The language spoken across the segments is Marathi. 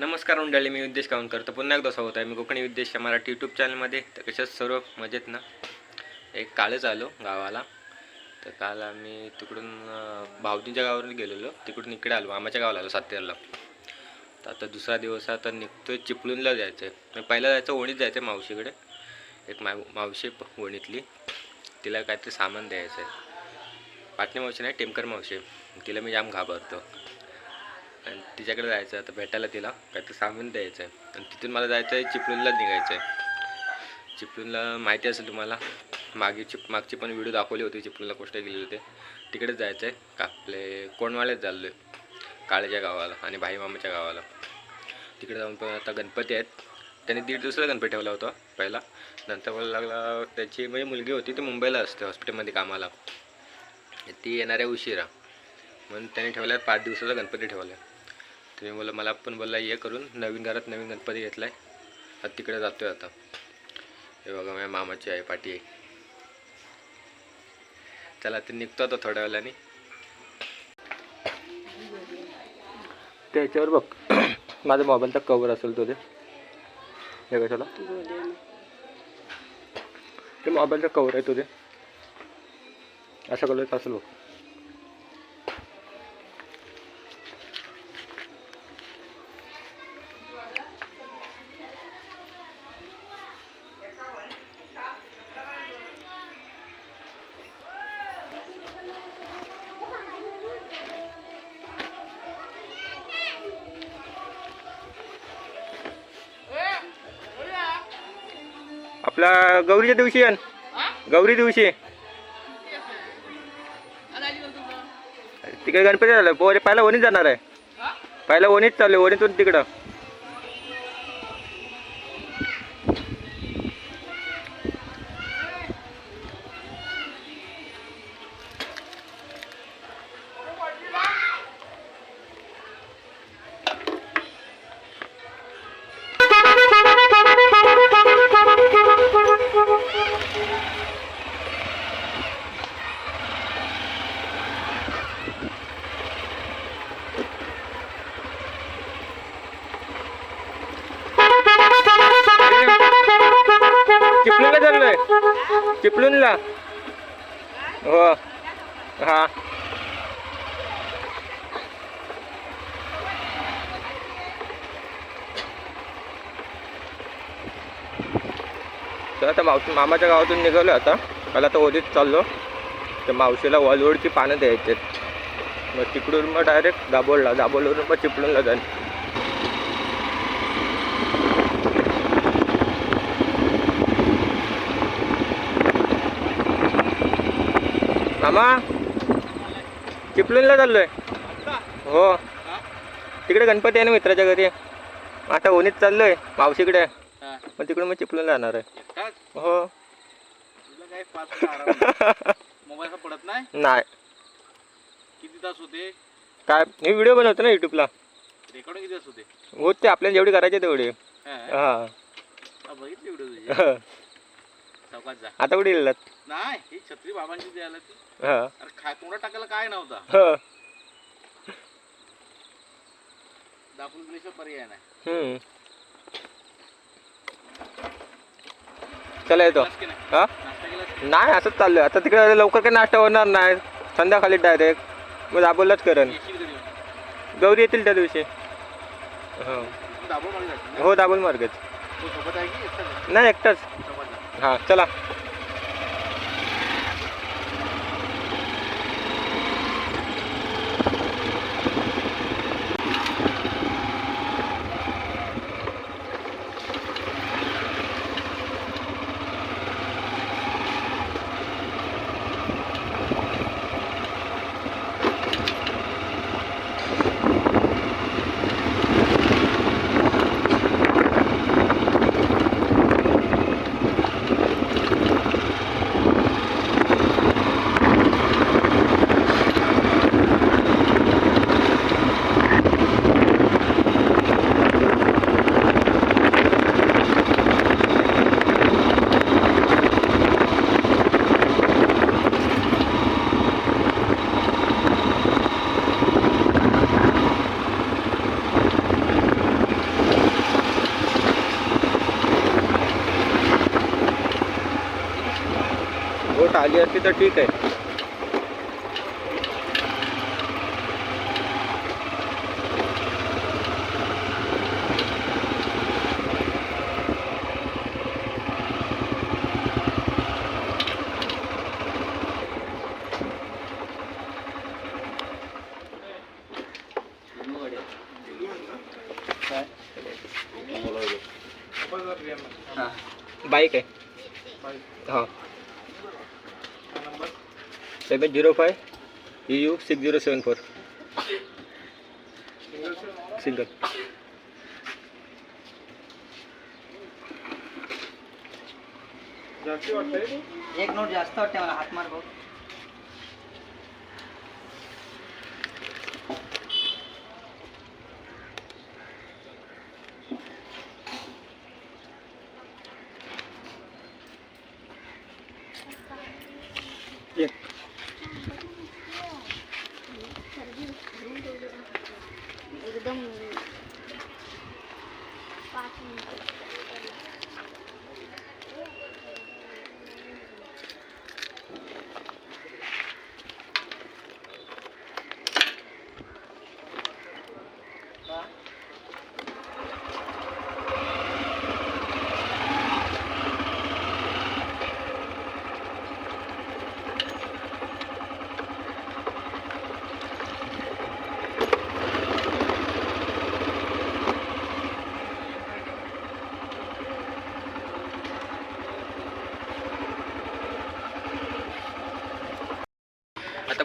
नमस्कार मंडळी मी उद्देश काउन करतो पुन्हा एकदा स्वागत आहे. मी कोकणी उद्देश या मराठी यूट्यूब चॅनलमध्ये तर कशाच सर्व? मजेत ना? एक कालच आलो गावाला. तर काल आम्ही तिकडून अं, भावजींच्या गेलेलो. तिकडून इकडे आलो. मामाच्या गावाला आलो सातेरला. तर आता दुसरा दिवस आता निघतोय चिपळूणला जायचं आहे पहिला जायचं ओणीत जायचं आहे मावशीकडे. एक मा मावशी प- ओणीतली तिला काहीतरी सामान द्यायचं आहे पाटणी मावशी नाही टेमकर मावशी. तिला मी जाम घाबरतो. आणि तिच्याकडे जायचं आहे आता भेटायला तिला. काहीतरी सामान द्यायचं आहे. आणि तिथून मला जायचं आहे चिपळूणला निघायचं आहे. चिपळूणला माहिती असेल तुम्हाला मागे चिप मागची पण व्हिडिओ दाखवली होती चिपळूणला गोष्ट गेलेली होते. तिकडेच जायचं आहे का आपले कोणवाड्यात चाललो आहे काळेच्या गावाला आणि भाई मामाच्या गावाला. तिकडे जाऊन पण आता गणपती आहेत. त्यांनी दीड दिवसाचा गणपती ठेवला होता पहिला. नंतर मला लागला त्याची म्हणजे मुलगी होती ती मुंबईला असते हॉस्पिटलमध्ये कामाला. ती येणार आहे उशिरा. म्हणून त्याने ठेवला पाच दिवसाचा गणपती ठेवला आहे तुम्ही मला पण बोलला ये करून नवीन घरात नवीन गणपती घेतला आहे आता तिकडे जातो आहे आता. हे बघा माझ्या मामाची आहे पाठी आहे. चला ते निघतो आता थोड्या वेळाने. त्याच्यावर बघ माझा मोबाईलचा कवर असेल तो ते कशाला ते मोबाईलचा कवर आहे तुझे असं अशा कलरचा असेल बघ. गौरीच्या दिवशी आहे गौरी दिवशी. तिकडे गणपती झालं पोरे पहिला वणीत जाणार आहे. पहिला वणीत चालू वणीतून तिकडं. मावशी मामाच्या गावातून निघालो आता. मला आता ओदीत चाललो. तर मावशीला वलवडची पानं द्यायची मग तिकडून मग डायरेक्ट दाबोळला दाबोळवरून मग चिपळूणला जाईल मामा चिपळूणला चाललोय. हो. तिकडे गणपती आहे ना मित्राच्या घरी. आता ओणीत चाललोय मावशीकडे. मग तिकडून मग चिपळूणला जाणार आहे. हो. मोबाईल पडत नाही? नाही. किती तास होते? काय मी व्हिडिओ बनवतो ना युट्यूबला रेकॉर्डिंग किती तास होते? होत ते आपल्याला जेवढे करायचे तेवढे. हा, हा. हा, बघितली व्हिडिओ तुझी. चौकात जा. आता कुठे गेलात नाही ही छत्री बाबांची द्यायला ती. हा. अरे खा तोंडात टाकायला काय नव्हता? हा. दाखवून दिल्याशिवाय पर्याय नाही. हम्म. चला येतो. हां? नाही हा नाही असंच चाललोय. आता तिकडे लवकर काही नाश्ता होणार नाही. संध्याकाळी डायरेक्ट मग दाबोलाच करेन. गौरी येतील त्या दिवशी. हो. हो दाबोल मार्गच. नाही एकटाच. हां चला. आली असती तर ठीक आहे बाईक आहे हां seven zero five E U six zero seven four. Single. एक नोट जास्त वाटते मला हात मार भाऊ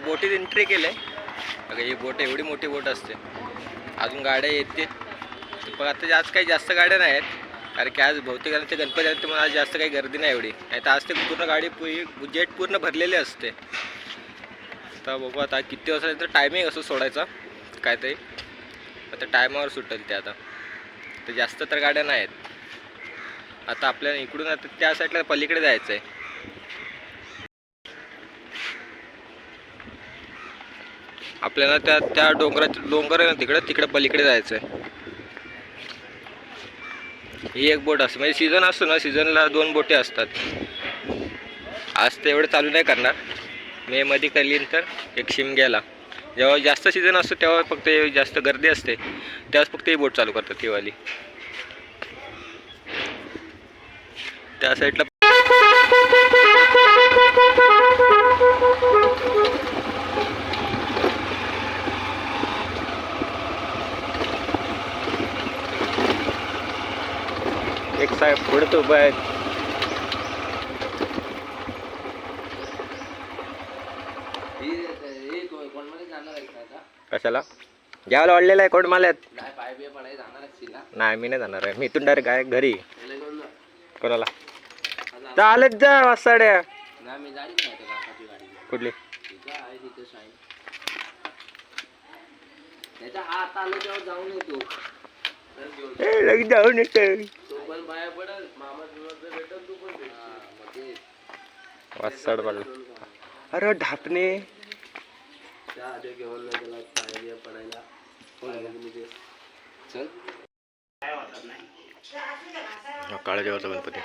बोटीत एंट्री केलं आहे अगं ही बोट एवढी मोठी बोट असते. अजून गाड्या येते पण आता आज काही जास्त गाड्या नाही आहेत कारण की आज बहुतेकांचे गणपती आहेत त्यामुळे आज जास्त काही गर्दी नाही एवढी. नाही तर आज ते पूर्ण गाडी जेट पूर्ण भरलेली असते. तर बघू आता किती वाजता तर टायमिंग असं सोडायचा. काय तरी आता टायमावर सुटेल ते आता. तर जास्त तर गाड्या नाही आहेत आता आपल्याला इकडून आता त्या साईडला पलीकडे जायचं आहे आपल्याला त्या त्या डोंगरात डोंगर आहे ना तिकडे तिकडे पलीकडे जायचं आहे ही एक बोट असते. म्हणजे सीझन असतो ना सीझनला दोन बोटे असतात. आज तर एवढं चालू नाही करणार. मे मध्ये करीन तर एक शिमग्याला जेव्हा जास्त सीझन असतो तेव्हा फक्त जास्त गर्दी असते. तेव्हाच फक्त ही बोट चालू करतात ही वाली. त्या साईडला आहेत आता? कशाला? ज्यावेळेला वाढलेला आहे कोण माल्यात नाही मी नाही जाणार आहे. मी इथून डायरेक्ट काय घरी. कोणाला? चालत जा वासाड्या. कुठली? जाऊन येतो. पण बाहेर पडल मामा तुला भेटल तू पण भेट. हा, मग ते वासाड पडला. अरे ढापणे. त्या आधी घेऊन नाही बिय पडायला. ते- चल. काळा जेवढा गणपती.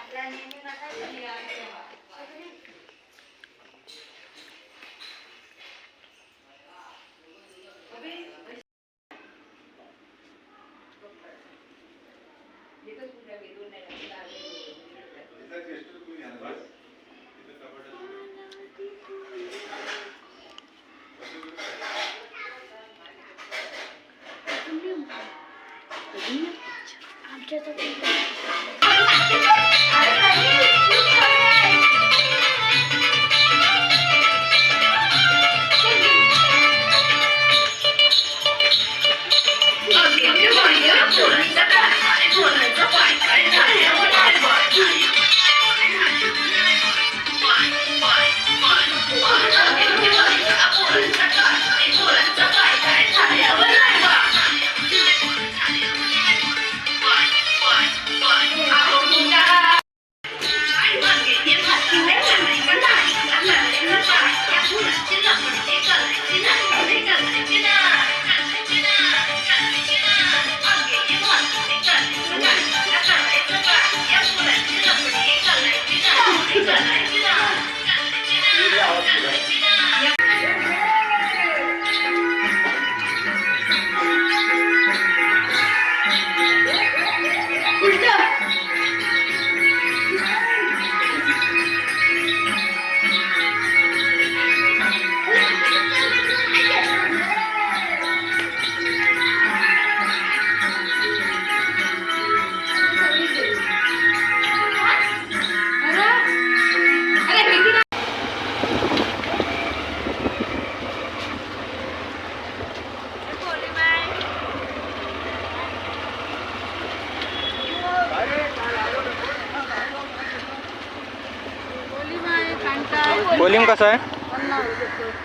कोलिम कसं आहे?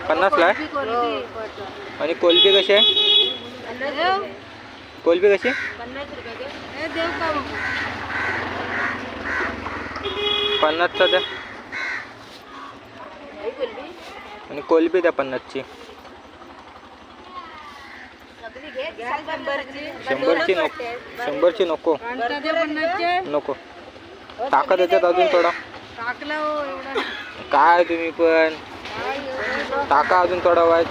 पन्नासला आहे? आणि कोलबी कशी आहे? कोलबी कशी? पन्नासचा द्या. आणि कोलबी द्या पन्नासची. शंभरची नको. शंभरची नको. नको. टाका त्याच्यात अजून थोडा. हो काय तुम्ही पण? टाका अजून थोडा वाईट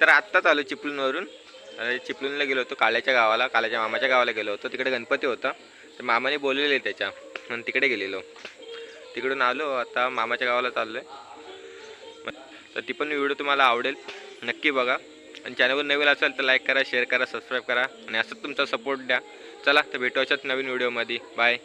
तर आत्ताच आलो चिपळूणवरून. चिपळूणला गेलो होतो काळ्याच्या गावाला काल्याच्या मामाच्या गावाला गेलो होतो. तिकडे गणपती होता. तर मामाने बोललेले त्याच्या. म्हणून तिकडे गेलेलो. तिकडून आलो आता मामाच्या गावाला चाललो आहे तर ती पण व्हिडिओ तुम्हाला आवडेल. नक्की बघा. आणि चॅनलवर नवीन असेल तर लाईक करा शेअर करा सबस्क्राईब करा. आणि असंच तुमचा सपोर्ट द्या. चला तर भेटू अशाच नवीन व्हिडिओमध्ये. बाय.